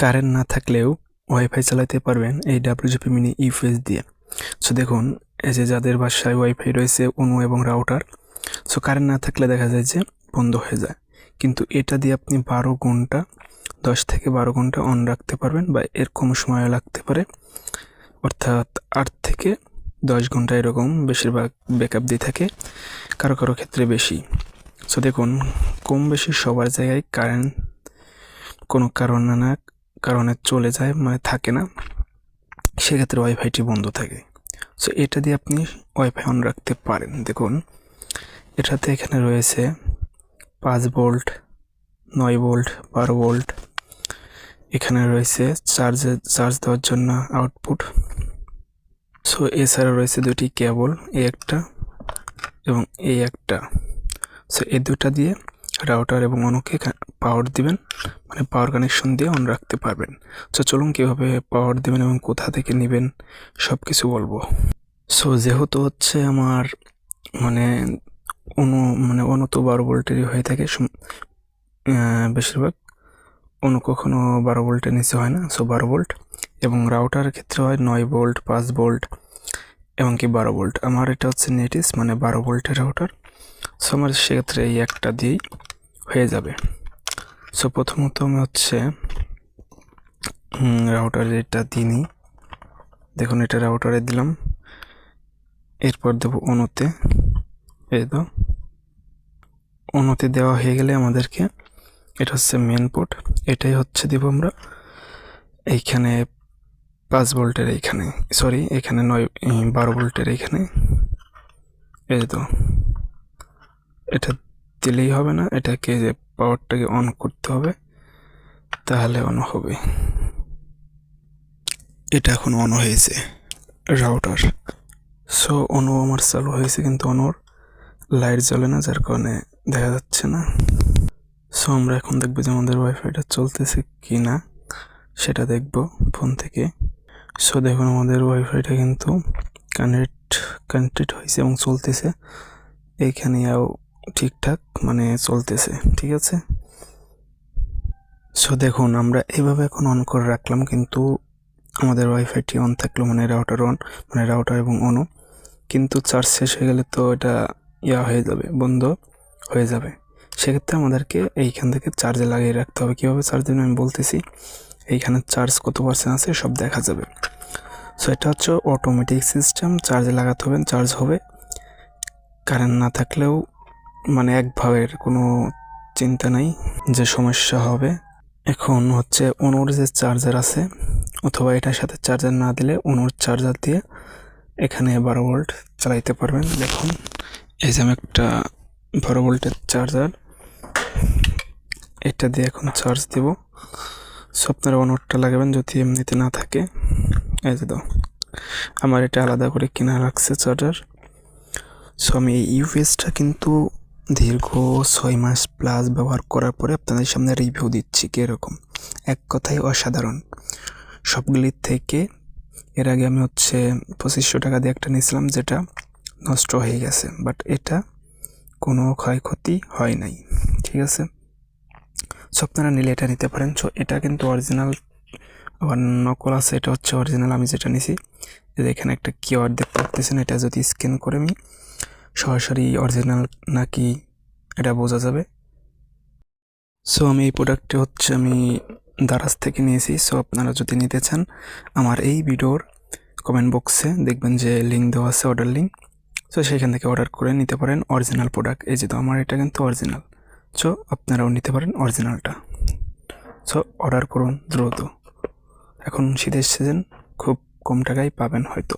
Current না থাকলেও wifi চালাতে পারবেন এই ডাব্লিউজিপি মিনি ইউএস দিয়ে। সো দেখুন, এই যে যাদের বাসায় ওয়াইফাই রয়েছে অনু এবং রাউটার সো কারেন্ট না থাকলে দেখা যায় যে বন্ধ হয়ে যায়। কিন্তু এটা দিয়ে আপনি বারো ঘণ্টা, দশ থেকে বারো ঘণ্টা অন রাখতে পারবেন বা এর কম সময় লাগতে পারে। অর্থাৎ আট থেকে দশ ঘণ্টা এরকম বেশিরভাগ ব্যাকআপ দিয়ে থাকে, কারও কারও ক্ষেত্রে বেশি। সো দেখুন, কম বেশি সবার জায়গায় কারেন্ট কোনো কারণে না কারণে চলে যায় মানে থাকে না, সেক্ষেত্রে ওয়াইফাইটি বন্ধ থাকে। সো এটা দিয়ে আপনি ওয়াইফাই অন রাখতে পারেন। দেখুন, এটাতে এখানে রয়েছে পাঁচ ভোল্ট, নয় ভোল্ট, বারো ভোল্ট। এখানে রয়েছে চার্জে চার্জ দেওয়ার জন্য আউটপুট সো এছাড়া রয়েছে দুটি কেবল এই একটা এবং এই একটা। সো এই দুটা দিয়ে রাউটার এবং অনুকে পাওয়ার দিবেন মানে পাওয়ার কানেকশন দিয়ে অন রাখতে পারবেন। সো চলুন কীভাবে পাওয়ার দিবেন এবং কোথা থেকে নেবেন সব কিছু বলব। সো যেহেতু হচ্ছে আমার মানে অনু মানে অনু তো বারো ভোল্টেরই হয়ে থাকে বেশিরভাগ। অনু কখনো বারো ভোল্টের নিচে হয় না সো বারো ভোল্ট এবং রাউটারের ক্ষেত্রে হয় নয় ভোল্ট পাঁচ ভোল্ট এমনকি বারো ভোল্ট আমার এটা হচ্ছে নেটিস মানে বারো ভোল্টের রাউটার সো আমার সেক্ষেত্রে এই একটা দিয়েই হয়ে যাবে। সো প্রথমত আমি হচ্ছে রাউটার এটা দিইনি। দেখুন, এটা রাউটারে দিলাম। এরপর দেবো অনুতে এই তো। অনুতে দেওয়া হয়ে গেলে আমাদেরকে এটা হচ্ছে মেন পোর্ট এটাই হচ্ছে দেবো আমরা এইখানে পাঁচ ভোল্টের এইখানে। সরি এখানে নয় বারো ভোল্টের এইখানে। এই তো। এটা দিলেই হবে না, এটাকে যে পাওয়ারটাকে অন করতে হবে, তাহলে অন হবে। এটা এখন অন হয়েছে রাউটার সো অনু আমার চালু হয়েছে কিন্তু অনুর লাইট জ্বলে না, যার কারণে দেখা যাচ্ছে না। সো আমরা এখন দেখব যে আমাদের ওয়াইফাইটা চলতেছে কি না সেটা দেখব ফোন থেকে। সো দেখুন আমাদের ওয়াইফাইটা কিন্তু কানেক্ট কানেক্টেড হয়েছে এবং চলতেছে। এইখানেও ঠিকঠাক মানে চলতেছে, ঠিক আছে? সো দেখুন, আমরা এভাবে এখন অন করে রাখলাম, কিন্তু আমাদের ওয়াইফাইটি অন থাকল মানে রাউটার অন মানে রাউটার এবং অনু কিন্তু চার্জ শেষ হয়ে গেলে তো এটা ইয়া হয়ে যাবে, বন্ধ হয়ে যাবে। সেক্ষেত্রে আমাদেরকে এইখান থেকে চার্জে লাগিয়ে রাখতে হবে। কীভাবে চার্জ আমি বলতেছি, এইখানে চার্জ কত পার্সেন্ট আছে সব দেখা যাবে। সো এটা হচ্ছে অটোমেটিক সিস্টেম চার্জে লাগাতে হবে চার্জ হবে। কারেন্ট না থাকলেও মানে একভাবের কোনো চিন্তা নাই যে সমস্যা হবে। এখন হচ্ছে অনুর যে চার্জার আছে, অথবা এটার সাথে চার্জার না দিলে অনুর চার্জার দিয়ে এখানে বারো ভোল্ট চালাইতে পারবেন। দেখুন, এই যে আমি একটা বারো ভোল্টের চার্জার, এটা দিয়ে এখন চার্জ দিব। সো আপনারা লাগাবেন যদি এমনিতে না থাকে। এই যে দাও, আমার এটা আলাদা করে কেনা রাখছে চার্জার। সো আমি এই ইউএসটা কিন্তু দীর্ঘ ছয় মাস প্লাস ব্যবহার করার পরে আপনাদের সামনে রিভিউ দিচ্ছি কীরকম। এক কথায় অসাধারণ। সবগুলির থেকে এর আগে আমি হচ্ছে পঁচিশশো টাকা দিয়ে একটা নিয়েছিলাম যেটা নষ্ট হয়ে গেছে বাট এটা কোনো ক্ষয়ক্ষতি হয় নাই, ঠিক আছে? সো আপনারা নিলে এটা নিতে পারেন। সো এটা কিন্তু অরিজিনাল আবার নকল আছে, এটা হচ্ছে অরিজিনাল আমি যেটা নিছি। এখানে একটা কিওয়ার্ড দেখতে পাচ্ছেন এটা যদি স্ক্যান করে আমি সরাসরি অরিজিনাল নাকি এটা বোঝা যাবে? সো আমি এই প্রোডাক্টটি হচ্ছে আমি দারাজ থেকে নিয়েছি। সো আপনারা যদি নিতে চান আমার এই ভিডিওর কমেন্ট বক্সে দেখবেন যে লিঙ্ক দেওয়া আছে অর্ডার লিঙ্ক সো সেখান থেকে অর্ডার করে নিতে পারেন অরিজিনাল প্রোডাক্ট এই যে তো আমার এটা কিন্তু অরিজিনাল সো আপনারাও নিতে পারেন অরিজিনালটা সো অর্ডার করুন দ্রুত। এখন শীতের সিজন খুব কম টাকায় পাবেন হয়তো।